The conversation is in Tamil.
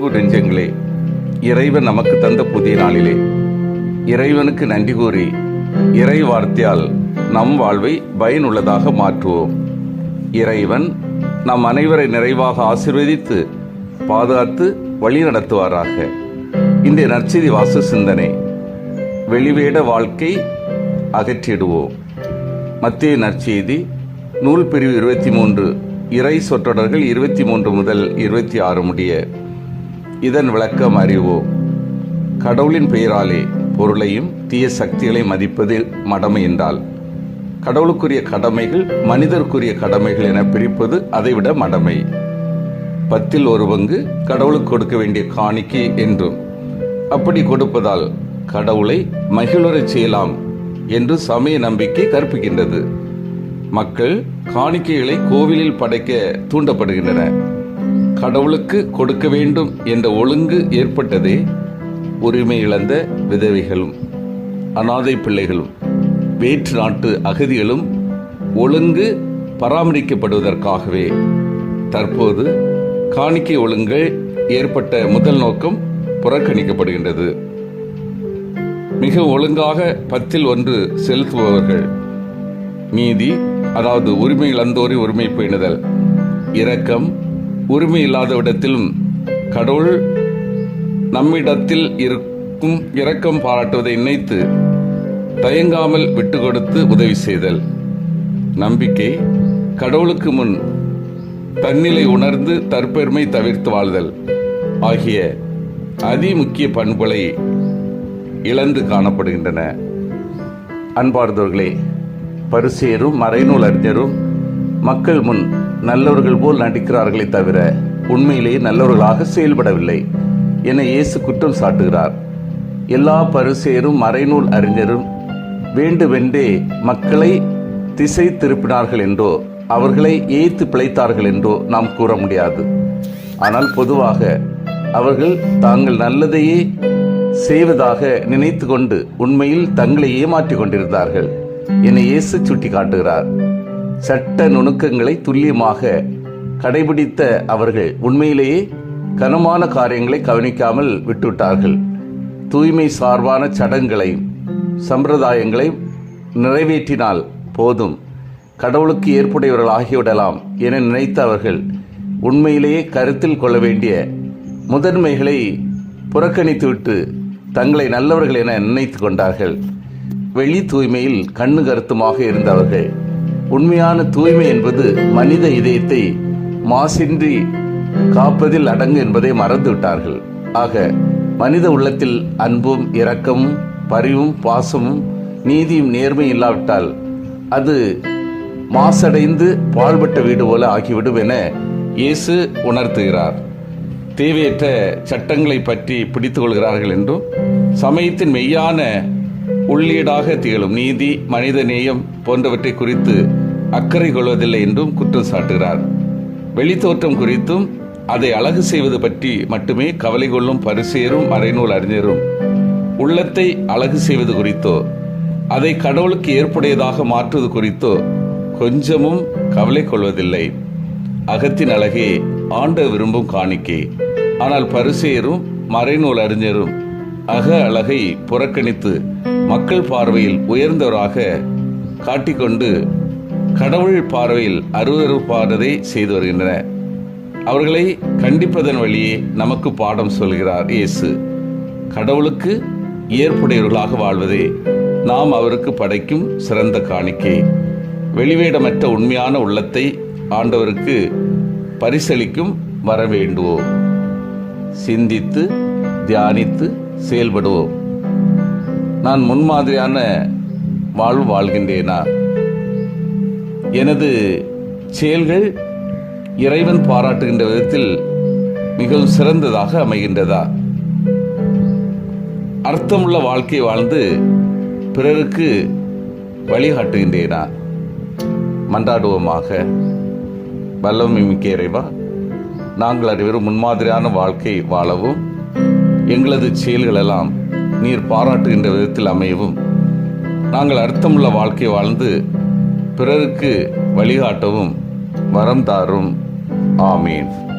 அன்பு நெஞ்சங்களே இறைவன் நமக்கு தந்த புதிய நாளிலே. இறைவனுக்கு நன்றி கூறி இறை வார்த்தையால் நம் வாழ்வை பயனுள்ளதாக மாற்றுவோம். இறைவன் நம் அனைவரை நிறைவாக ஆசிர்வதித்து பாதுகாத்து வழி நடத்துவாராக. இன்றைய நற்செய்தி வாசு சிந்தனை வெளிவேட வாழ்க்கை அகற்றிடுவோம். மத்திய நற்செய்தி நூல் பிரிவு இருபத்தி மூன்று இறை சொற்றொடர்கள் இருபத்தி மூன்று முதல் இருபத்தி ஆறு முடிய இதன் விளக்கம் அறிவோம். கடவுளின் பெயராலே பொருளையும் தீய சக்திகளை மதிப்பது மடமை என்றால் கடவுளுக்குரிய கடமைகள் மனிதருக்குரிய கடமைகள் என பிரிப்பது அதைவிட மடமை. பத்தில் ஒரு பங்கு கடவுளுக்கு கொடுக்க வேண்டிய காணிக்கை என்றும் அப்படி கொடுப்பதால் கடவுளை மகிழ்வரச் செய்யலாம் என்று சமய நம்பிக்கை கற்பிக்கின்றது. மக்கள் காணிக்கைகளை கோவிலில் படைக்க தூண்டப்படுகின்றன. கடவுளுக்கு கொடுக்க வேண்டும் என்ற ஒழுங்கு ஏற்பட்டதே உரிமை இழந்த விதவைகளும் அனாதை பிள்ளைகளும் வேற்று நாட்டு அகதிகளும் ஒழுங்கு பராமரிக்கப்படுவதற்காகவே. தற்போது காணிக்கை ஒழுங்கு ஏற்பட்ட முதல் நோக்கம் புறக்கணிக்கப்படுகின்றது. மிக ஒழுங்காக பத்தில் ஒன்று செலுத்துபவர்கள். நீதி அதாவது உரிமை இழந்தோரை உரிமை பேணுதல் இரக்கம் உரிமை இல்லாத இடத்திலும் கடவுள் நம்மிடத்தில் இருக்கும் இரக்கம் பாராட்டுவதை நினைத்து தயங்காமல் விட்டு கொடுத்து உதவி செய்தல். நம்பிக்கை கடவுளுக்கு முன் தன்னிலை உணர்ந்து தற்பெருமை தவிர்த்து வாழ்தல் ஆகிய அதிமுக்கிய பண்புகளை இழந்து காணப்படுகின்றன. அன்பார்ந்தவர்களே பரிசேரும் மறைநூல் அறிஞரும் மக்கள் முன் நல்லவர்கள் போல் நடிக்கிறார்களே தவிர உண்மையிலேயே நல்லவர்களாக செயல்படவில்லை என இயேசு குற்றம் சாட்டுகிறார். எல்லா பரிசேரும் மறைநூல் அறிஞரும் வேண்டுமென்றே மக்களை திசை திருப்பினார்கள் என்றோ அவர்களை ஏய்த்து பிழைத்தார்கள் என்றோ நாம் கூற முடியாது. ஆனால் பொதுவாக அவர்கள் தாங்கள் நல்லதையே செய்வதாக நினைத்து கொண்டு உண்மையில் தங்களை ஏமாற்றிக் கொண்டிருந்தார்கள் என இயேசு சுட்டி காட்டுகிறார் சட்ட நுணுக்கங்களை துல்லியமாக கடைபிடித்த அவர்கள் உண்மையிலேயே கனமான காரியங்களை கவனிக்காமல் விட்டுவிட்டார்கள். தூய்மை சார்பான சடங்குகளையும் சம்பிரதாயங்களை நிறைவேற்றினால் போதும். கடவுளுக்கு ஏற்புடையவர்கள் ஆகிவிடலாம் என நினைத்த அவர்கள் உண்மையிலேயே கருத்தில் கொள்ள வேண்டிய முதன்மைகளை புறக்கணித்துவிட்டு தங்களை நல்லவர்கள் என நினைத்து கொண்டார்கள். வெளி தூய்மையில் கண்ணு கருத்துமாக இருந்தவர்கள். உண்மையான தூய்மை என்பது மனித இதயத்தை மாசின்றி காப்பதில் அடங்கு என்பதை மறந்துவிட்டார்கள். ஆக மனித உள்ளத்தில் அன்பும் இரக்கமும் பரிவும் பாசமும் நீதியும் நேர்மை இல்லாவிட்டால் அது மாசடைந்து பாழ்பட்ட வீடு போல ஆகிவிடும் என இயேசு உணர்த்துகிறார். தேவையற்ற சட்டங்களை பற்றி பிடித்துக் கொள்கிறார்கள் என்றும் சமயத்தின் மெய்யான உள்ளீடாக திகழும் நீதி மனித நேயம் போன்றவற்றை குறித்து அக்கறை கொள்வதில்லை என்றும் குற்றம் சாட்டுகிறார். வெளித்தோற்றம் குறித்தும் அதை அழகு செய்வது பற்றி மட்டுமே கவலை கொள்ளும் பரிசேரும் மறைநூல் அறிஞரும் உள்ளத்தை அழகு செய்வது குறித்தோ அதை கடவுளுக்கு ஏற்புடையதாக மாற்றுவது குறித்தோ கொஞ்சமும் கவலை கொள்வதில்லை. அகத்தின் அழகே ஆண்ட விரும்பும் காணிக்கை. ஆனால் பரிசேரும் மறைநூல் அறிஞரும் அக அழகை புறக்கணித்து மக்கள் பார்வையில் உயர்ந்தவராக காட்டிக்கொண்டு கடவுள் பார்வையில் அருவறுப்பானதை செய்து வருகின்றனர். அவர்களை கண்டிப்பதன் வழியே நமக்கு பாடம் சொல்கிறார் இயேசு. கடவுளுக்கு ஏற்புடையவர்களாக வாழ்வதே நாம் அவருக்கு படைக்கும் சிறந்த காணிக்கை. வெளிவேடமற்ற உண்மையான உள்ளத்தை ஆண்டவருக்கு பரிசளிக்கும் வர வேண்டுவோம் சிந்தித்து தியானித்து செயல்படுவோம். நான் முன்மாதிரியான வாழ்வு வாழ்கின்றேனா? எனது செயல்கள் இறைவன் பாராட்டுகின்ற விதத்தில் மிகவும் சிறந்ததாக அமைகின்றதா? அர்த்தமுள்ள வாழ்க்கை வாழ்ந்து பிறருக்கு வழிகாட்டுகின்றேனா? மன்றாடுவோமாக. வல்லமை மிக்க இறைவா நாங்கள் அனைவரும் முன்மாதிரியான வாழ்க்கை வாழவும் எங்களது செயல்களெல்லாம் நீர் பாராட்டுகின்ற விதத்தில் அமையவும் நாங்கள் அர்த்தமுள்ள வாழ்க்கை வாழ்ந்து பிறருக்கு வழிகாட்டவும் வரம் தாரும். ஆமீன்.